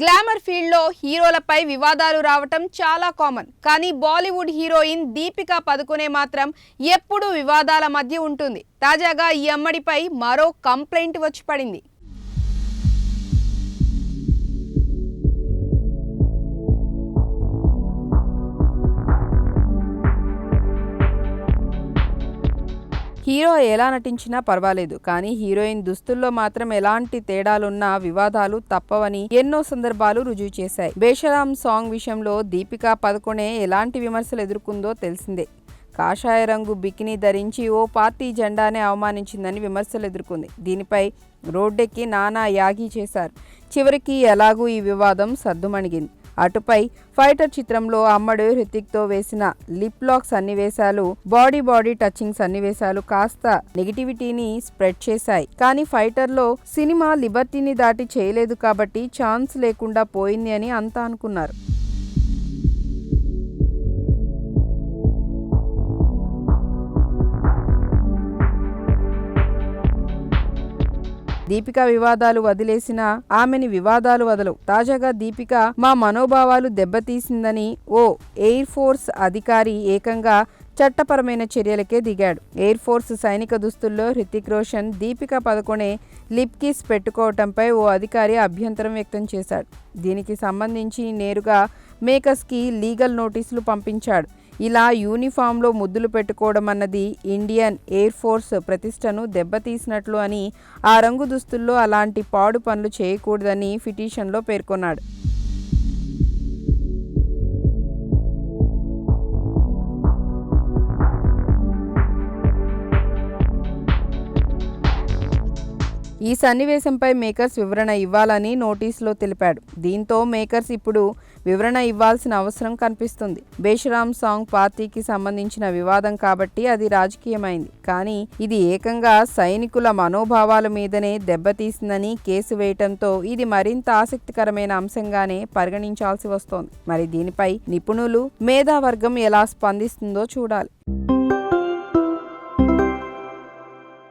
Glamour ఫీల్డ్లో హీరోలపై వివాదాలు రావటం చాలా కామన్. కానీ బాలీవుడ్ హీరోయిన్ దీపికా పదుకునే మాత్రం ఎప్పుడూ వివాదాల మధ్య ఉంటుంది. తాజాగా ఈ అమ్మడిపై మరో కంప్లైంట్ వచ్చి పడింది. హీరో ఎలా నటించినా పర్వాలేదు కానీ హీరోయిన్ దుస్తుల్లో మాత్రం ఎలాంటి తేడాలున్నా వివాదాలు తప్పవని ఎన్నో సందర్భాలు రుజువు చేశాయి. బేషరామ్ సాంగ్ విషయంలో దీపికా పదకొనే ఎలాంటి విమర్శలు ఎదుర్కొందో తెలిసిందే. కాషాయ రంగు బికినీ ధరించి ఓ పార్టీ జెండానే అవమానించిందని విమర్శలు ఎదుర్కొంది. దీనిపై రోడ్డెక్కి నానా యాగి చేశారు. చివరికి ఎలాగూ ఈ వివాదం సర్దుమణిగింది అటుపై ఫైటర్ చిత్రంలో అమ్మడు హృతిక్తో వేసిన లిప్ లాక్ సన్నివేశాలు బాడీ బాడీ టచింగ్ సన్నివేశాలు కాస్త నెగిటివిటీని స్ప్రెడ్ చేశాయి. కానీ ఫైటర్లో సినిమా లిబర్టీని దాటి చేయలేదు కాబట్టి ఛాన్స్ లేకుండా పోయింది అని అంతా అనుకున్నారు. దీపిక వివాదాలు వదిలేసిన ఆమెని వివాదాలు వదలవు. తాజాగా దీపిక మా మనోభావాలు దెబ్బతీసిందని ఓ ఎయిర్ ఫోర్స్ అధికారి ఏకంగా చట్టపరమైన చర్యలకే దిగాడు. ఎయిర్ ఫోర్స్ సైనిక దుస్తుల్లో హృతిక్ రోషన్ దీపిక పదకొనే లిప్ కిస్ పెట్టుకోవటంపై ఓ అధికారి అభ్యంతరం వ్యక్తం చేశాడు. దీనికి సంబంధించి నేరుగా మేకర్స్కి లీగల్ నోటీసులు పంపించాడు. ఇలా యూనిఫామ్లో ముద్దులు పెట్టుకోవడం అన్నది ఇండియన్ ఎయిర్ ఫోర్స్ ప్రతిష్టను దెబ్బతీసినట్లు అని ఆ రంగు దుస్తుల్లో అలాంటి పాడు పనులు చేయకూడదని పిటిషన్లో పేర్కొన్నాడు. ఈ సన్నివేశంపై మేకర్స్ వివరణ ఇవ్వాలని నోటీసులో తెలిపాడు. దీంతో మేకర్స్ ఇప్పుడు వివరణ ఇవ్వాల్సిన అవసరం కనిపిస్తుంది. బేషరామ్ సాంగ్ పార్టీకి సంబంధించిన వివాదం కాబట్టి అది రాజకీయమైంది. కానీ ఇది ఏకంగా సైనికుల మనోభావాల మీదనే దెబ్బతీసిందని కేసు వేయటంతో ఇది మరింత ఆసక్తికరమైన అంశంగానే పరిగణించాల్సి వస్తోంది. మరి దీనిపై నిపుణులు మేధావర్గం ఎలా స్పందిస్తుందో చూడాలి.